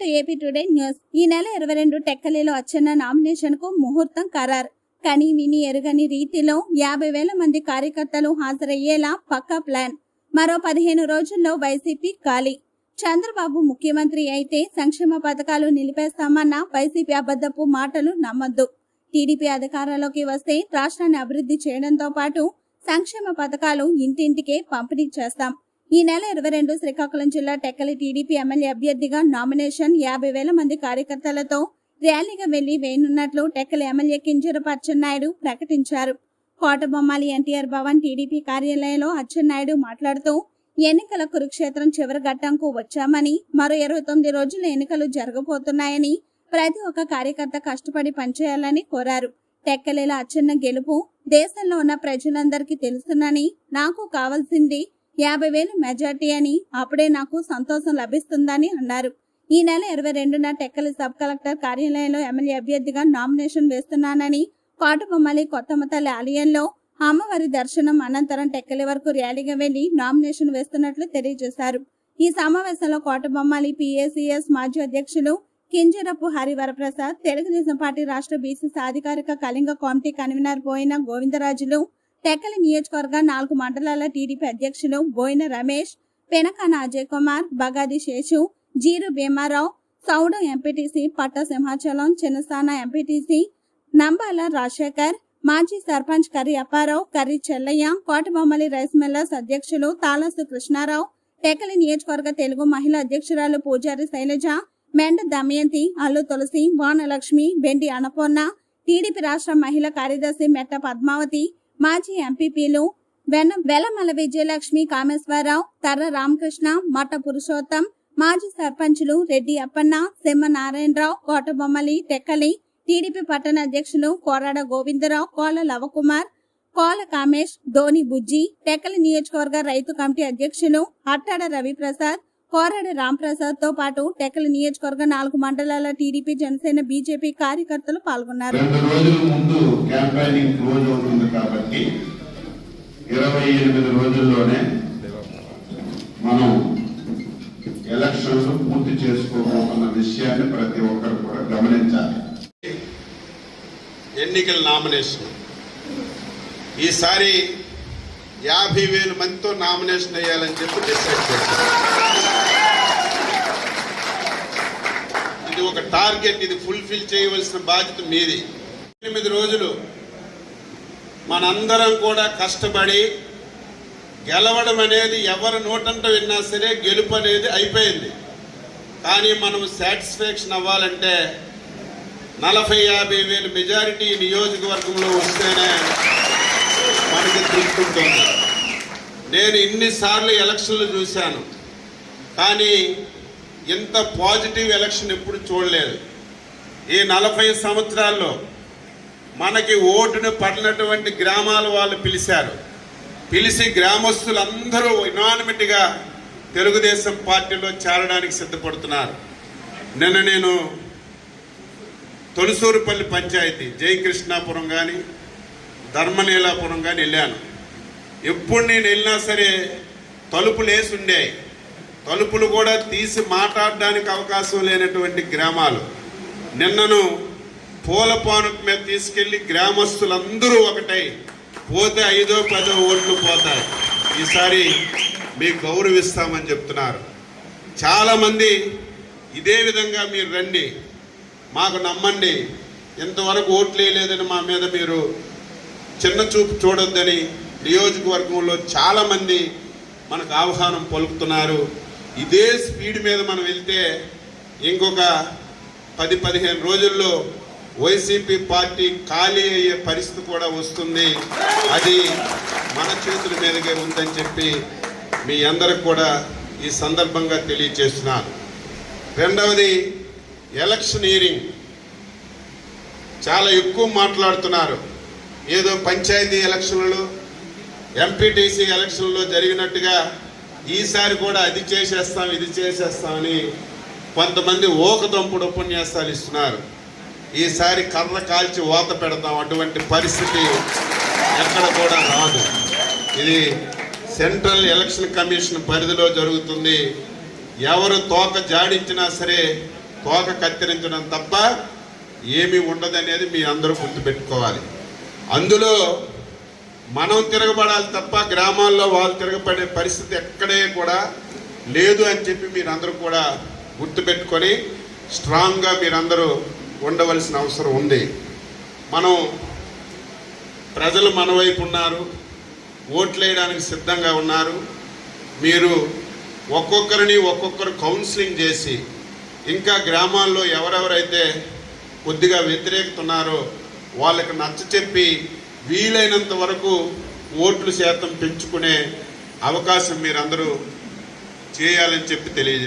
To AP today news. ఈ నెల ఇరవై రెండు టెక్కలిలో వచ్చిన నామినేషన్కు ముహూర్తం ఖరారు. కానీ విని ఎరుగని రీతిలో యాభై వేల మంది కార్యకర్తలు హాజరయ్యేలా పక్కా ప్లాన్. మరో పదిహేను రోజుల్లో వైసీపీ ఖాళీ. చంద్రబాబు ముఖ్యమంత్రి అయితే సంక్షేమ పథకాలు నిలిపేస్తామన్న వైసీపీ అబద్ధపు మాటలు నమ్మొద్దు. టీడీపీ అధికారంలోకి వస్తే రాష్ట్రాన్ని అభివృద్ధి చేయడంతో పాటు సంక్షేమ పథకాలు ఇంటింటికే పంపిణీ చేస్తాం. ఈ నెల ఇరవై రెండు శ్రీకాకుళం జిల్లా టెక్కలి టీడీపీ ఎమ్మెల్యే అభ్యర్థిగా నామినేషన్ యాభై వేల మంది కార్యకర్తలతో ర్యాలీగా వెళ్ళి వేయనున్నట్లు టెక్కలి ఎమ్మెల్యే కింజరపు అచ్చెన్నాయుడు ప్రకటించారు. కోటబొమ్మాలి ఎన్టీఆర్ భవన్ టీడీపీ కార్యాలయంలో అచ్చెన్నాయుడు మాట్లాడుతూ ఎన్నికల కురుక్షేత్రం చివరి ఘట్టంకు వచ్చామని మరో ఇరవై తొమ్మిది రోజుల ఎన్నికలు జరగబోతున్నాయని ప్రతి ఒక్క కార్యకర్త కష్టపడి పనిచేయాలని కోరారు. టెక్కలేల అచ్చెన్న గెలుపు దేశంలో ఉన్న ప్రజలందరికీ తెలుసునని నాకు కావాల్సింది యాభై వేలు మెజార్టీ అని అప్పుడే నాకు సంతోషం లభిస్తుందని అన్నారు. ఈ నెల ఇరవై రెండున టెక్కలి సబ్ కలెక్టర్ కార్యాలయంలో ఎమ్మెల్యే అభ్యర్థిగా నామినేషన్ వేస్తున్నానని కోటబొమ్మలి కొత్తమతల్లి ఆలయంలో అమ్మవారి దర్శనం అనంతరం టెక్కలి వరకు ర్యాలీగా వెళ్ళి నామినేషన్ వేస్తున్నట్లు తెలియజేశారు. ఈ సమావేశంలో కోటబొమ్మాలి పిఏసిఎస్ మాజీ అధ్యక్షులు కింజరపు హరివరప్రసాద్ తెలుగుదేశం పార్టీ రాష్ట్ర బీసీ సాధికారిక కళింగ కమిటీ కన్వీనర్ పోయిన గోవిందరాజులు టెక్కలి నియోజకవర్గ నాలుగు మండలాల టీడీపీ అధ్యక్షులు బోయిన రమేష్ పెనకాన అజయ్ కుమార్ బగాది శేషు జీరు భీమారావు సౌడ ఎంపీటీసీ పట్ట సింహాచలం చిన్నస్థాన ఎంపీటీసీ నంబాల రాజశేఖర్ మాజీ సర్పంచ్ కర్రి అప్పారావు కర్రి చెల్లయ్య కోటబొమ్మలి రైస్ మిల్లర్స్ అధ్యక్షులు తాలసు కృష్ణారావు టెకలి నియోజకవర్గ తెలుగు మహిళా అధ్యక్షురాలు పూజారి శైలజ మెండ దమయంతి అల్లు తులసి వానలక్ష్మి బెండి అన్నపూర్ణ టీడీపీ రాష్ట్ర మహిళా కార్యదర్శి మెట్ట పద్మావతి మాజీ ఎంపీపీలు వెన వెలమల విజయలక్ష్మి కామేశ్వరరావు తర్ర రామకృష్ణ మట్ట పురుషోత్తం మాజీ సర్పంచులు రెడ్డి అప్పన్న సెమ్మ నారాయణరావు కోటబొమ్మలి టెక్కలి టీడీపీ పట్టణ అధ్యక్షులు కోరాడ గోవిందరావు కోల లవకుమార్ కోల కామేష్ ధోని బుజ్జి టెక్కలి నియోజకవర్గ రైతు కమిటీ అధ్యక్షులు అట్టాడ రవిప్రసాద్ కోరాడ రాంప్రసాద్తో పాటు టెక్కలి నియోజకవర్గ నాలుగు మండలాల టీడీపీ జనసేన బీజేపీ కార్యకర్తలు పాల్గొన్నారు. రెండు రోజుల ముందు క్యాంపెయినింగ్ క్లోజ్ అవుతుంది కాబట్టి ఇరవై ఎనిమిది రోజుల్లోనే మనం ఎలక్షన్లు పూర్తి చేసుకోబోతున్న విషయాన్ని ప్రతి ఒక్కరు కూడా గమనించాలి. ఎన్నికల నామినేషన్. ఈసారి యాభై వేల మందితో నామినేషన్ వేయాలని చెప్పి డిసైడ్ చేశారు. ఇది ఒక టార్గెట్ ఇది ఫుల్ఫిల్ చేయవలసిన బాధ్యత మీది. ఎనిమిది రోజులు మనందరం కూడా కష్టపడి గెలవడం అనేది ఎవరి నోటంట విన్నా సరే గెలుపు అనేది అయిపోయింది. కానీ మనం సాటిస్ఫాక్షన్ అవ్వాలంటే నలభై యాభై వేలు మెజారిటీ నియోజకవర్గంలో వస్తేనే మనకి తృప్తి ఉంటుంది. నేను ఇన్నిసార్లు ఎలక్షన్లు చూశాను. కానీ ఇంత పాజిటివ్ ఎలక్షన్ ఎప్పుడు చూడలేదు. ఈ నలభై సంవత్సరాల్లో మనకి ఓటును పడినటువంటి గ్రామాల వాళ్ళు పిలిచారు. పిలిచి గ్రామస్తులందరూ యునానిమిట్గా తెలుగుదేశం పార్టీలో చేరడానికి సిద్ధపడుతున్నారు. నిన్న నేను తొలిసూరుపల్లి పంచాయతీ జయకృష్ణాపురం కానీ ధర్మలీలాపురం కానీ వెళ్ళాను. ఎప్పుడు నేను వెళ్ళినా సరే తలుపులు వేసి ఉండేవి తలుపులు కూడా తీసి మాట్లాడడానికి అవకాశం లేనటువంటి గ్రామాలు. నిన్నను పూల పానుక మీద తీసుకెళ్ళి గ్రామస్తులందరూ ఒకటై పోతే ఐదో పదో ఓట్లు పోతాయి. ఈసారి మీకు గౌరవిస్తామని చెప్తున్నారు. చాలామంది ఇదే విధంగా మీరు రండి. మాకు నమ్మండి. ఇంతవరకు ఓట్లు వేయలేదని మా మీద మీరు చిన్న చూపు చూడొద్దని నియోజకవర్గంలో చాలామంది మనకు ఆహ్వానం పలుకుతున్నారు. ఇదే స్పీడ్ మీద మనం వెళ్తే ఇంకొక పది పదిహేను రోజుల్లో వైసీపీ పార్టీ ఖాళీ అయ్యే పరిస్థితి కూడా వస్తుంది. అది మన చేతుల మీదకే ఉందని చెప్పి మీ అందరికి కూడా ఈ సందర్భంగా తెలియచేస్తున్నాను. రెండవది ఎలక్షనీరింగ్ చాలా ఎక్కువ మాట్లాడుతున్నారు. ఏదో పంచాయతీ ఎలక్షన్లు ఎంపీటీసీ ఎలక్షన్లో జరిగినట్టుగా ఈసారి కూడా అది చేసేస్తాం ఇది చేసేస్తామని కొంతమంది ఓకదంపుడు ఉపన్యాసాలు ఇస్తున్నారు. ఈసారి కర్ర కాల్చి ఓత పెడతాం అటువంటి పరిస్థితి ఎక్కడ కూడా రాదు. ఇది సెంట్రల్ ఎలక్షన్ కమిషన్ పరిధిలో జరుగుతుంది. ఎవరు తోక జాడించినా సరే తోక కత్తిరించడం తప్ప ఏమీ ఉండదనేది మీ అందరూ గుర్తుపెట్టుకోవాలి. అందులో మనం తిరగబడాలి తప్ప గ్రామాల్లో వాళ్ళు తిరగబడే పరిస్థితి ఎక్కడే కూడా లేదు అని చెప్పి మీరందరూ కూడా గుర్తుపెట్టుకొని స్ట్రాంగ్గా మీరందరూ ఉండవలసిన అవసరం ఉంది. మనం ప్రజలు మన వైపు ఉన్నారు ఓట్లేయడానికి సిద్ధంగా ఉన్నారు. మీరు ఒక్కొక్కరిని ఒక్కొక్కరు కౌన్సిలింగ్ చేసి ఇంకా గ్రామాల్లో ఎవరెవరైతే కొద్దిగా వ్యతిరేకత ఉన్నారో వాళ్ళకి నచ్చ చెప్పి వీలైనంత వరకు ఓట్లు శాతం పెంచుకునే అవకాశం మీరందరూ చేయాలని చెప్పి తెలియజేస్తారు